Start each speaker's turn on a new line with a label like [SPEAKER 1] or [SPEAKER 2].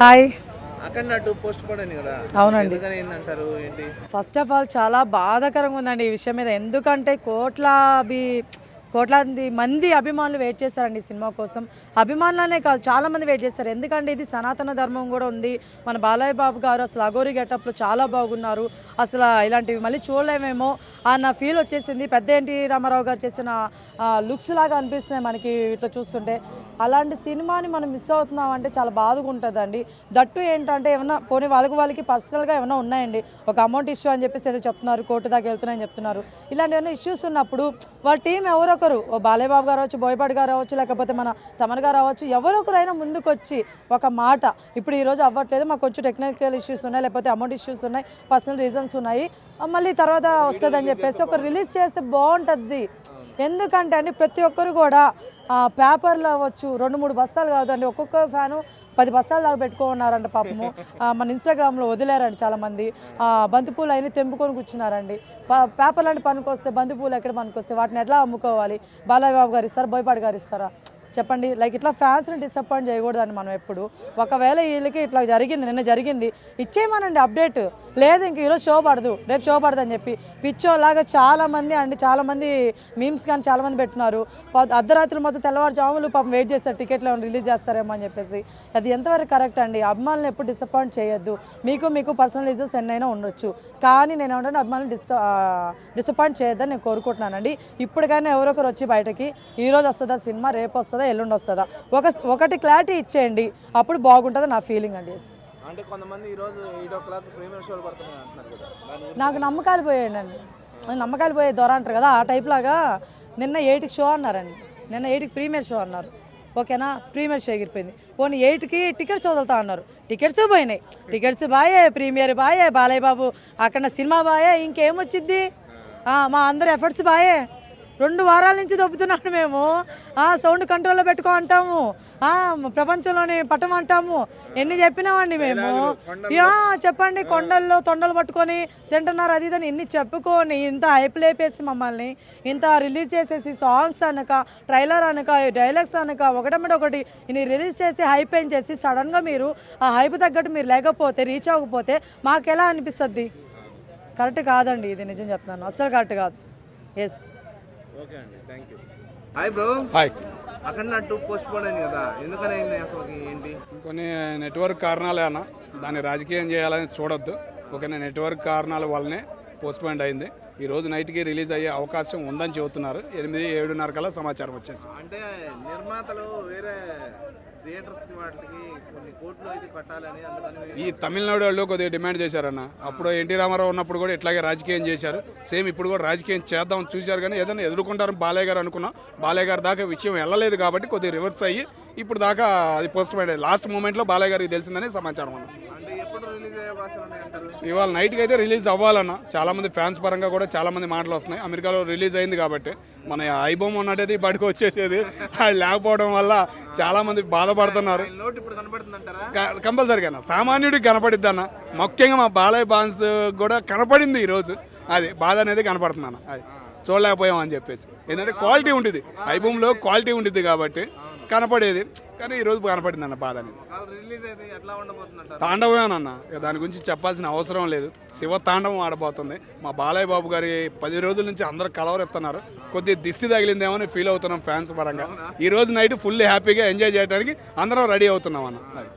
[SPEAKER 1] Hi
[SPEAKER 2] అవునండి. First of all చాలా బాధాకరంగా ఉందండి ఈ విషయం మీద. ఎందుకంటే కోట్లాది కోట్లాది మంది అభిమానులు వెయిట్ చేస్తారండి ఈ సినిమా కోసం. అభిమానులనే కాదు చాలా మంది వెయిట్ చేస్తారు. ఎందుకంటే ఇది సనాతన ధర్మం కూడా ఉంది. మన బాలయ్య బాబు గారు అసలు అగోరి గెటప్లో చాలా బాగున్నారు. అసలు ఇలాంటివి మళ్ళీ చూడలేమేమో అన్న ఫీల్ వచ్చేసింది. పెద్ద ఎన్టీ రామారావు గారు చేసిన లుక్స్ లాగా అనిపిస్తున్నాయి మనకి ఇట్లా చూస్తుంటే. అలాంటి సినిమాని మనం మిస్ అవుతున్నాం అంటే చాలా బాధగా ఉంటుందండి. దట్టు ఏంటంటే ఏమన్నా పోనీ వాళ్ళకి వాళ్ళకి పర్సనల్గా ఏమైనా ఉన్నాయండి? ఒక అమౌంట్ ఇష్యూ అని చెప్పేసి ఏదో చెప్తున్నారు కోర్టు దాకా వెళ్తున్నాయని చెప్తున్నారు. ఇలాంటి ఏమైనా ఇష్యూస్ ఉన్నప్పుడు వాళ్ళ టీం ఎవరొకరు ఓ బాలయ్య బాబు గారు అవచ్చు బోయపాటి గారు అవ్వచ్చు లేకపోతే మన తమన్ గారు అవ్వచ్చు ఎవరొకరైనా ముందుకు వచ్చి ఒక మాట ఇప్పుడు ఈరోజు అవ్వట్లేదు మాకు కొంచెం టెక్నికల్ ఇష్యూస్ ఉన్నాయి లేకపోతే అమౌంట్ ఇష్యూస్ ఉన్నాయి పర్సనల్ రీజన్స్ ఉన్నాయి మళ్ళీ తర్వాత వస్తుందని చెప్పేసి ఒక రిలీజ్ చేస్తే బాగుంటుంది. ఎందుకంటే అండి ప్రతి ఒక్కరు కూడా పేపర్లు అవ్వచ్చు రెండు మూడు బస్తాలు కాదండి ఒక్కొక్క ఫ్యాను పది బస్తాలు దాకా పెట్టుకున్నారంట పాపము. మన ఇన్స్టాగ్రామ్లో వదిలేరండి చాలామంది. బంతిపూలు అయినా తెంపుకొని కూర్చున్నారండి. ప- పేపర్లు అంటే పనికొస్తే బంతిపూలు ఎక్కడ పనికొస్తే వాటిని ఎట్లా అమ్ముకోవాలి? బాలయ్య బాబు గారు ఇస్తారా? బోయపాటి గారు ఇస్తారా? చెప్పండి. లైక్ ఇట్లా ఫ్యాన్స్ని డిసప్పాయింట్ చేయకూడదండి మనం ఎప్పుడు. ఒకవేళ వీళ్ళకి ఇట్లా జరిగింది నిన్న జరిగింది ఇచ్చేయమనండి అప్డేట్ లేదు ఇంక ఈరోజు షో పడదు. రేపు షో పడదు అని చెప్పి. పిచ్చోలాగా చాలామంది అండి చాలామంది మీమ్స్ కానీ చాలామంది పెట్టినారు అర్ధరాత్రులు మొత్తం తెల్లవారుజాములు పాపం వెయిట్ చేస్తారు టికెట్లు ఏమైనా రిలీజ్ చేస్తారేమో అని చెప్పేసి. అది ఎంతవరకు కరెక్ట్ అండి? అభిమానులు ఎప్పుడు డిసప్పాయింట్ చేయొద్దు. మీకు మీకు పర్సనల్ ఇజెస్ ఎన్నైనా ఉండొచ్చు. కానీ నేను ఏమంటే అభిమానులు డిస్ట డిసప్పాయింట్ చేయొద్దని నేను కోరుకుంటున్నానండి. ఇప్పటికైనా ఎవరొకరు వచ్చి బయటకి ఈరోజు వస్తుందా సినిమా? రేపు వస్తుందా? ఎల్లుండి వస్తుందా? ఒక ఒకటి క్లారిటీ ఇచ్చేయండి. అప్పుడు బాగుంటుంది నా ఫీలింగ్ అండి.
[SPEAKER 1] అంటే కొంతమంది ఈ రోజు ఎయిట్ ఓ క్లాక్ ప్రీమియర్ షోలు పడుతున్నాయి అంటున్నారు కదా. దాని గురించి
[SPEAKER 2] నాకు నమ్మకాలు పోయాయండి. నమ్మకాలు పోయే దొర అంటారు కదా ఆ టైప్ లాగా నిన్న ఎయిట్కి షో అన్నారండి. నిన్న ఎయిట్కి ప్రీమియర్ షో అన్నారు. ఓకేనా? ప్రీమియర్ షో ఎగిరిపోయింది. పోనీ ఎయిట్కి టికెట్స్ వదులుతా అన్నారు. టికెట్స్ పోయినాయి. టికెట్స్ బాయే ప్రీమియర్ బాయే బాలయ్య బాబు అక్కడ సినిమా బాయే ఇంకేమొచ్చిద్ది మా అందరి ఎఫర్ట్స్ బాయే. రెండు వారాల నుంచి దొబ్బుతున్నాడు మేము. ఆ, సౌండ్ కంట్రోల్లో పెట్టుకో అంటాము. ఆ, ప్రపంచంలోని పట్టం అంటాము. ఎన్ని చెప్పినామండి మేము? యా చెప్పండి. కొండల్లో తొండలు పట్టుకొని తింటున్నారు అది ఇదని ఎన్ని చెప్పుకొని ఇంత హైప్ లేపేసి మమ్మల్ని ఇంత రిలీజ్ చేసేసి సాంగ్స్ అనక ట్రైలర్ అనక డైలాగ్స్ అనక ఒకటమిటి ఒకటి ఇన్ని రిలీజ్ చేసి హైప్ ఏం చేసి సడన్గా మీరు ఆ హైప్ తగ్గట్టు మీరు లేకపోతే రీచ్ అవ్వకపోతే మాకు ఎలా అనిపిస్తుంది? కరెక్ట్ కాదండి ఇది నిజం చెప్తున్నాను. అస్సలు కరెక్ట్ కాదు. ఎస్
[SPEAKER 1] ఓకే అండి thank you hi bro
[SPEAKER 3] hi
[SPEAKER 1] అక్కడ నటు పోస్ట్ పోన్ అయింది కదా ఎందుకని అయింది అసలు ఏంటి?
[SPEAKER 3] కొన్ని నెట్వర్క్ కారణాలే అన్న దాన్ని రాజకీయం చేయాలని చూడొద్దు. ఓకేనా నెట్వర్క్ కారణాల వల్లనే పోస్ట్పోయింట్ అయింది. ఈ రోజు నైట్కి రిలీజ్ అయ్యే అవకాశం ఉందని చెబుతున్నారు. ఎనిమిది ఏడున్నర కల్లా సమాచారం వచ్చేసి
[SPEAKER 1] అంటే నిర్మాతలు వేరే
[SPEAKER 3] ఈ తమిళనాడు వాళ్ళు కొద్దిగా డిమాండ్ చేశారన్న. అప్పుడు ఎన్టీ రామారావు ఉన్నప్పుడు కూడా ఇట్లాగే రాజకీయం చేశారు. సేమ్ ఇప్పుడు కూడా రాజకీయం చేద్దాం చూశారు కానీ ఏదైనా ఎదుర్కొంటారు బాలయ్య గారు అనుకున్నాం. బాలయ్య గారి దాకా విషయం వెళ్ళలేదు కాబట్టి కొద్దిగా రివర్స్ అయ్యి ఇప్పుడు దాకా అది పోస్ట్ లాస్ట్ మూమెంట్లో బాలయ్య గారికి తెలిసిందని సమాచారం అన్న. ఇవాళ నైట్కి అయితే రిలీజ్ అవ్వాలన్న. చాలా మంది ఫ్యాన్స్ పరంగా కూడా చాలా మంది మాటలు వస్తున్నాయి. అమెరికాలో రిలీజ్ అయింది కాబట్టి మన ఐబొమ్మ ఉన్నట్టయితే బడికి వచ్చేసేది. అది లేకపోవడం వల్ల చాలా మంది బాధపడుతున్నారు. కంపల్సరీగా అన్న. సామాన్యుడికి కనపడిద్ది అన్న. ముఖ్యంగా మా బాలయ్య బాన్స్ కూడా కనపడింది ఈరోజు అది బాధ అనేది కనపడుతుంది అన్న. అది. చూడలేకపోయాం అని చెప్పేసి. ఎందుకంటే క్వాలిటీ ఉంటుంది ఐబొమ్లో క్వాలిటీ ఉంటుంది కాబట్టి కనపడేది. కానీ ఈరోజు కనపడింది అన్న బాధ అనేది. తాండవమేనన్న ఇక దాని గురించి చెప్పాల్సిన అవసరం లేదు. శివ తాండవం ఆడబోతుంది. మా బాలయ్య బాబు గారి పది రోజుల నుంచి అందరూ కలవరెత్తున్నారు. కొద్ది దిష్టి తగిలిందేమో అని ఫీల్ అవుతున్నాం ఫ్యాన్స్ పరంగా. ఈ రోజు నైట్ ఫుల్ హ్యాపీగా ఎంజాయ్ చేయడానికి అందరం రెడీ అవుతున్నాం అన్న. అది.